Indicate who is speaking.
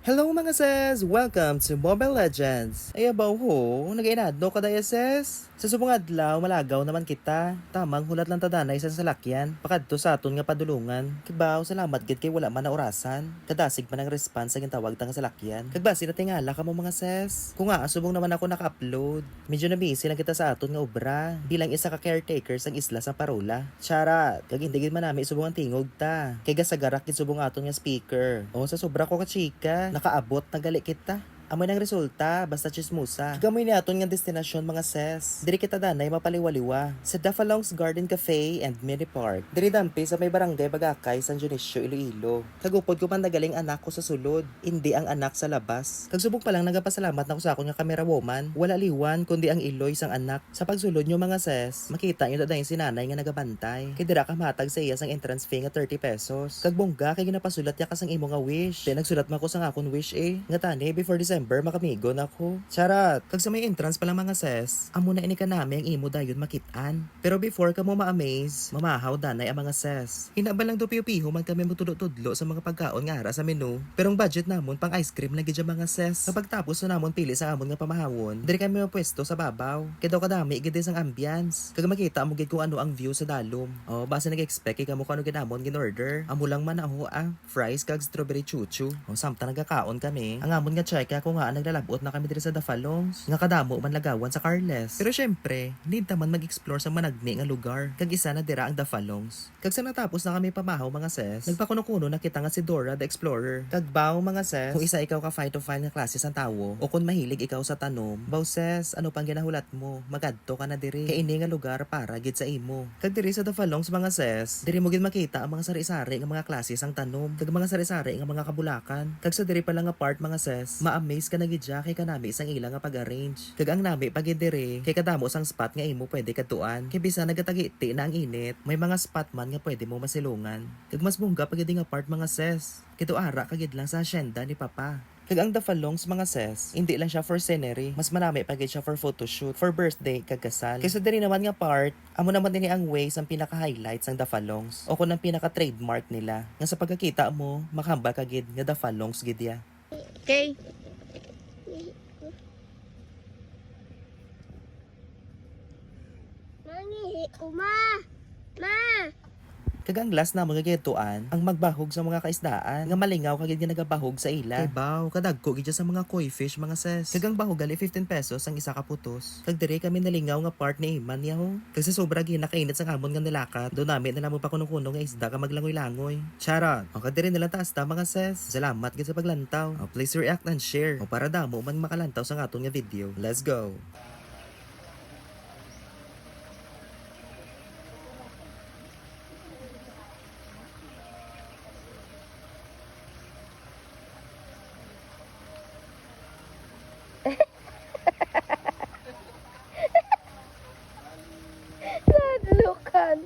Speaker 1: Hello mga ses! Welcome to Mobile Legends! Ay abaw ho, nagainadno ka daya ses? Sa subong adlaw, malagaw naman kita. Tamang hulat lang tadanay sa salakyan. Pakadto sa aton nga padulungan. Kibaw, salamat gid kay wala man na orasan. Kadasig man ang response sa gintawag tang salakyan. Kagbasi na tingala ka mo mga ses. Kung nga, subong naman ako naka-upload. Medyo na busy lang kita sa aton nga obra. Bilang isa ka caretaker sa isla sa Parola. Charat, kag hindi man nami subong ang tingog ta. Kay gasagarak gid subong aton nga speaker. O sa sobra ko ka chika, nakaabot na gali kita. Amoy ng resulta, basta chismusa. Gamoy ni aton nga destinasyon mga ses. Diri kita danay mapaliwaliwa. Sa Dafalongs Garden Cafe and Mini Park. Diri dampi sa may barangay Bagakay, San Dionisio, Iloilo. Kagupod ko man nagaling anak ko sa sulod. Hindi ang anak sa labas. Kagsubok pa lang nagapasalamat na ko sa akong nga camera woman. Wala liwan, kundi ang iloy sang anak. Sa pagsulod nyo mga ses, makita nyo dadayin si nanay nga nagabantay. Kay dira ka matag sa iya sang entrance fee nga 30 pesos. Kagbongga kay ginapasulat ya ka sang imo nga wish. Di nagsulat man ko sang akong wish eh. Nga tani, before December, makamigo na ko. Charat, kag sa may entrance pa lang mga ses, amo na ini ka ang imo dayon makitaan. Pero before ka mo ma-amaze, mamahaw danay ang mga ses. Hinaba lang do piyo-piho man kami mutudlo-tudlo sa mga pagkaon nga ara sa menu. Pero ang budget namon pang ice cream lagi dyan mga ses. Kapag tapos na namon pili sa amon nga pamahawon, diri kami mapwesto sa babaw. Kaya daw kadami igid ang ambience. Kag makita mo gid kung ano ang view sa dalom. Oh, base nag-expect kay kamo kung ano ginamon ginorder. Amo lang man ako ah, fries kag strawberry chuchu. Oh, samta nagkakaon kami. Ang amon nga check ako nga naglalabot na kami diri sa Dafalongs. Nga kadamo man lagawan sa Carles. Pero syempre, need naman mag-explore sa managni nga lugar. Kag isa na dira ang Dafalongs. Kag sa natapos na kami pamahaw mga ses, nagpakuno-kuno na kita nga si Dora the Explorer. Kag baw mga ses, kung isa ikaw ka fight to fight nga klase sa tawo, o kung mahilig ikaw sa tanom, baw ses, ano pang ginahulat mo? Magadto ka na diri. Kay ini nga lugar para gid sa imo. Kag diri sa Dafalongs mga ses, diri mo gid makita ang mga sari-sari nga mga klase sang tanom. Kag mga sari-sari nga mga kabulakan. Kag sa diri pa lang nga part mga ses, ma-amaze ka na gid siya kay kanami isang ila nga pag-arrange. Kag ang nami pag diri, kay kadamo sang spot nga imo pwede katuan. Kay bisa nagatagiti na ang init, may mga spot man nga pwede mo masilungan. Kag mas bungga pag nga part mga ses. Kito ara kagid lang sa asyenda ni Papa. Kag ang Dafalongs mga ses, hindi lang siya for scenery, mas marami pa gid siya for photoshoot, for birthday, kag kasal. Kaysa diri naman nga part, amo naman din ang ways ang pinaka-highlights ang Dafalongs o kung ang pinaka-trademark nila. Nga sa pagkakita mo, makamba ka gid nga Dafalongs gid ya.
Speaker 2: Okay. Mami, uma. Ma.
Speaker 1: Kag ang last na mga getuan, ang magbahog sa mga kaisdaan, nga malingaw kagid nga nagabahog sa ila. Kay baw, kadagko gid sa mga koi fish mga ses. Kag ang bahog gali 15 pesos ang isa ka putos. Kag diri kami nalingaw nga part ni Iman yaho. Kag sa sobra ginakainit sa kamon nga nilakat, do nami na mo pa kuno-kuno nga isda ka maglangoy-langoy. Charot. O kag diri nila taas ta mga ses. Salamat gid sa paglantaw. O please react and share. O para damo man makalantaw sa aton nga video. Let's go. yan.